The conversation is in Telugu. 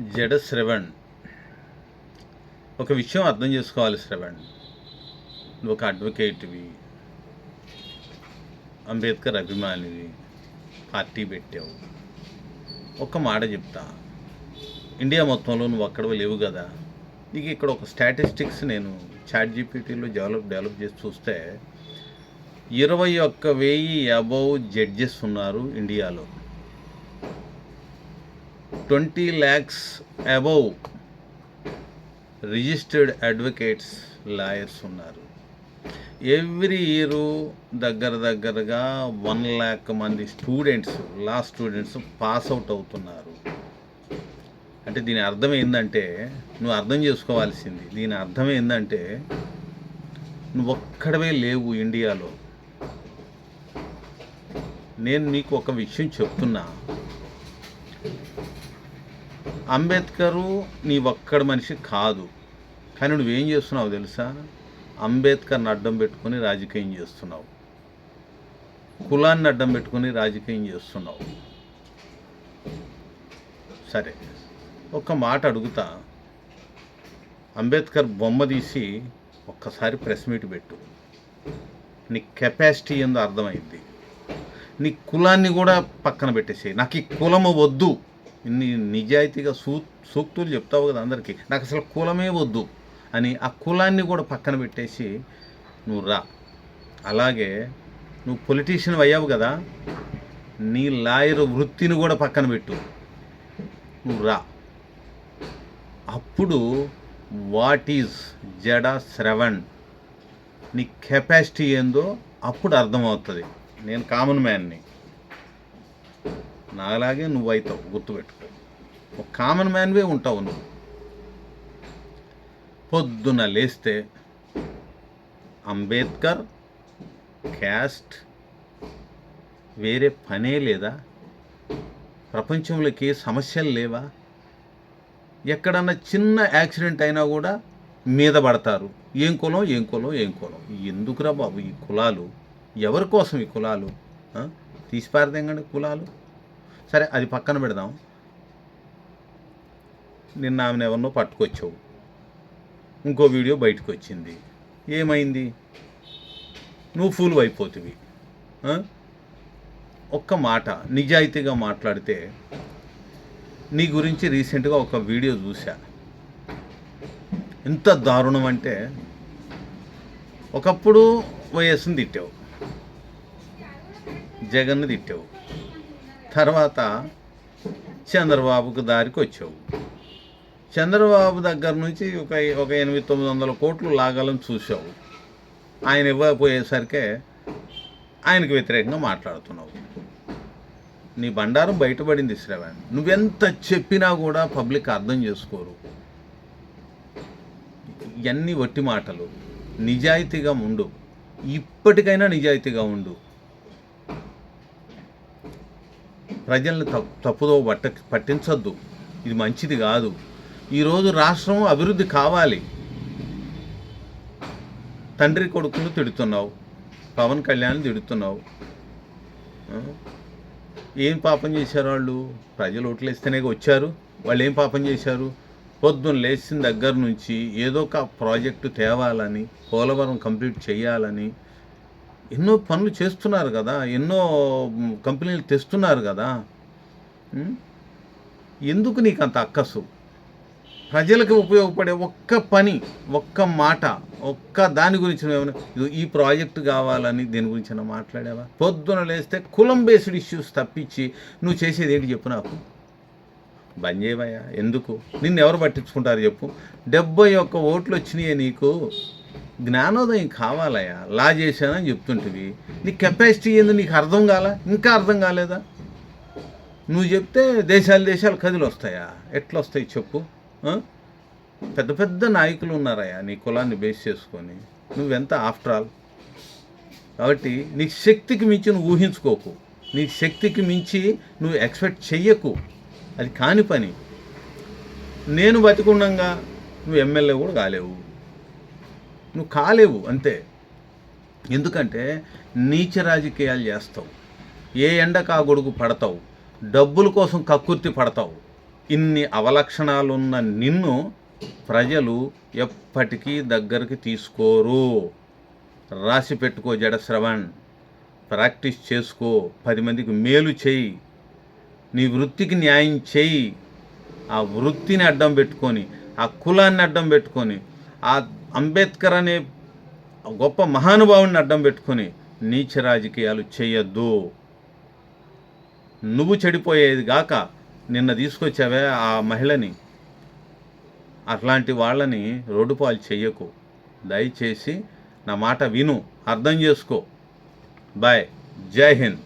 జడ శ్రవణ్ ఒక విషయం అర్థం చేసుకోవాలి శ్రవణ్. నువ్వు ఒక అడ్వకేట్వి. అంబేద్కర్ అభిమానివి. పార్టీ పెట్టావు. ఒక్క మాట చెప్తా. ఇండియా మొత్తంలో నువ్వు అక్కడ లేవు కదా. నీకు ఇక్కడ ఒక స్టాటిస్టిక్స్ నేను చాట్ జీపీటీలో డెవలప్ డెవలప్ చేసి చూస్తే ఇరవై ఒక్క వెయ్యి అబౌవ్ జడ్జెస్ ఉన్నారు ఇండియాలో. Twenty lakhs above registered advocates lawyers ఉన్నారు. ఎవ్రీ ఇయర్ దగ్గర దగ్గరగా వన్ ల్యాక్ మంది students law students pass out అవుతున్నారు. అంటే దీని అర్థం ఏంటంటే నువ్వు అర్థం చేసుకోవాల్సింది దీని అర్థం ఏంటంటే నువ్వు ఒక్కడవే లేవు ఇండియాలో. నేను మీకు ఒక విషయం చెప్తున్నా. అంబేద్కరు నీ ఒక్కడ మనిషి కాదు. కానీ నువ్వేం చేస్తున్నావు తెలుసా? అంబేద్కర్ని అడ్డం పెట్టుకొని రాజకీయం చేస్తున్నావు. కులాన్ని అడ్డం పెట్టుకొని రాజకీయం చేస్తున్నావు. సరే ఒక్క మాట అడుగుతా. అంబేద్కర్ బొమ్మ తీసి ఒక్కసారి ప్రెస్ మీట్ పెట్టు. నీ కెపాసిటీ ఏందో అర్థమైంది. నీ కులాన్ని కూడా పక్కన పెట్టేసేయి. నాకు ఈ కులము వద్దు. నీ నిజాయితీగా సూ సూక్తులు చెప్తావు కదా అందరికీ. నాకు అసలు కులమే వద్దు అని ఆ కులాన్ని కూడా పక్కన పెట్టేసి నువ్వు రా. అలాగే నువ్వు పొలిటీషియన్ అయ్యావు కదా నీ లాయర్ వృత్తిని కూడా పక్కన పెట్టు. నువ్వు రా. అప్పుడు వాట్ ఈజ్ జడ శ్రవణ్? నీ కెపాసిటీ ఏందో అప్పుడు అర్థమవుతుంది. నేను కామన్ మ్యాన్ని. నాలాగే నువ్వు అవుతావు గుర్తుపెట్టుకో. ఒక కామన్ మ్యాన్వే ఉంటావు నువ్వు. పొద్దున లేస్తే అంబేద్కర్ క్యాస్ట్ వేరే పనే లేదా? ప్రపంచంలోకి సమస్యలు లేవా? ఎక్కడన్నా చిన్న యాక్సిడెంట్ అయినా కూడా మీద పడతారు. ఏం కులం ఏం కులం ఏం కులం. ఎందుకురా బాబు ఈ కులాలు? ఎవరి కోసం ఈ కులాలు? తీసిపారదేంగండి కులాలు? సరే అది పక్కన పెడదాం. నిన్న ఆమెను ఎవరినో పట్టుకొచ్చావు. ఇంకో వీడియో బయటకు వచ్చింది ఏమైంది? నువ్వు ఫూల్ అయిపోతుంది ఒక్క మాట నిజాయితీగా మాట్లాడితే నీ గురించి రీసెంట్గా ఒక వీడియో చూశా. ఎంత దారుణం అంటే ఒకప్పుడు వైఎస్ని తిట్టావు. జగన్ను తిట్టావు. తర్వాత చంద్రబాబుకు దారికి వచ్చావు చంద్రబాబు దగ్గర నుంచి ఒక ఒక ఎనిమిది తొమ్మిది వందల కోట్లు లాగాలని చూసావు ఆయన ఇవ్వకపోయేసరికే ఆయనకు వ్యతిరేకంగా మాట్లాడుతున్నావు. నీ బండారం బయటపడింది శ్రవణ్. నువ్వెంత చెప్పినా కూడా పబ్లిక్ అర్థం చేసుకోరు. ఇవన్నీ వట్టి మాటలు. నిజాయితీగా ఉండు. ఇప్పటికైనా నిజాయితీగా ఉండు. ప్రజల్ని తప్పు తప్పుదో పట్ట పట్టించొద్దు. ఇది మంచిది కాదు. ఈరోజు రాష్ట్రం అభివృద్ధి కావాలి. తండ్రి కొడుకును తిడుతున్నావు. పవన్ కళ్యాణ్ తిడుతున్నావు. ఏం పాపం చేశారు వాళ్ళు? ప్రజలు ఓట్లేస్తేనే వచ్చారు. వాళ్ళు ఏం పాపం చేశారు? పొద్దున్న లేచిన దగ్గర నుంచి ఏదో ఒక ప్రాజెక్టు తేవాలని పోలవరం కంప్లీట్ చేయాలని ఎన్నో పనులు చేస్తున్నారు కదా ఎన్నో కంపెనీలు తెస్తున్నారు కదా ఎందుకు నీకు అంత అక్కసు? ప్రజలకు ఉపయోగపడే ఒక్క పని ఒక్క మాట ఒక్క దాని గురించి నువ్వు ఏమైనా ఈ ప్రాజెక్టు కావాలని దీని గురించి ఏమైనా మాట్లాడావా? పొద్దున లేస్తే కులం బేస్డ్ ఇష్యూస్ తప్పించి నువ్వు చేసేది ఏంటి చెప్పు నాకు. బంద్ చేయవయ్యా ఎందుకు? నిన్ను ఎవరు పట్టించుకుంటారు చెప్పు. డెబ్బై ఒక్క ఓట్లు వచ్చినాయి నీకు. జ్ఞానోదయం కావాలయ్యా. లా చేశానని చెప్తుంటివి. నీ కెపాసిటీ ఏంది? నీకు అర్థం కాలా? ఇంకా అర్థం కాలేదా? నువ్వు చెప్తే దేశాలు దేశాలు కదిలి వస్తాయా ఎట్లా వస్తాయి చెప్పు పెద్ద పెద్ద నాయకులు ఉన్నారయ్యా నీ కులాన్ని బేస్ చేసుకొని. నువ్వెంత ఆఫ్టర్ ఆల్ కాబట్టి నీ శక్తికి మించి నువ్వు ఊహించుకోకు. నీ శక్తికి మించి నువ్వు ఎక్స్పెక్ట్ చెయ్యకు. అది కాని పని. నేను బతికుండంగా నువ్వు ఎమ్మెల్యే కూడా కాలేవు. నువ్వు కాలేవు అంతే. ఎందుకంటే నీచ రాజకీయాలు చేస్తావు. ఏ ఎండ ఆ గొడుగు పడతావు? డబ్బుల కోసం కక్కుర్తి పడతావు. ఇన్ని అవలక్షణాలున్న నిన్ను ప్రజలు ఎప్పటికీ దగ్గరికి తీసుకోరు. రాసి పెట్టుకో జడశ్రవణ్ ప్రాక్టీస్ చేసుకో. పది మందికి మేలు చేయి. నీ వృత్తికి న్యాయం చేయి. ఆ వృత్తిని అడ్డం పెట్టుకొని ఆ కులాన్ని అడ్డం పెట్టుకొని ఆ అంబేద్కర్ అనే గొప్ప మహానుభావుని అడ్డం పెట్టుకొని నీచ రాజకీయాలు చేయొద్దు. నువ్వు చెడిపోయేది గాక నిన్న తీసుకొచ్చావే ఆ మహిళని. అట్లాంటి వాళ్ళని రోడ్డుపాలు చెయ్యకు. దయచేసి నా మాట విను. అర్థం చేసుకో. బాయ్. జై హింద్.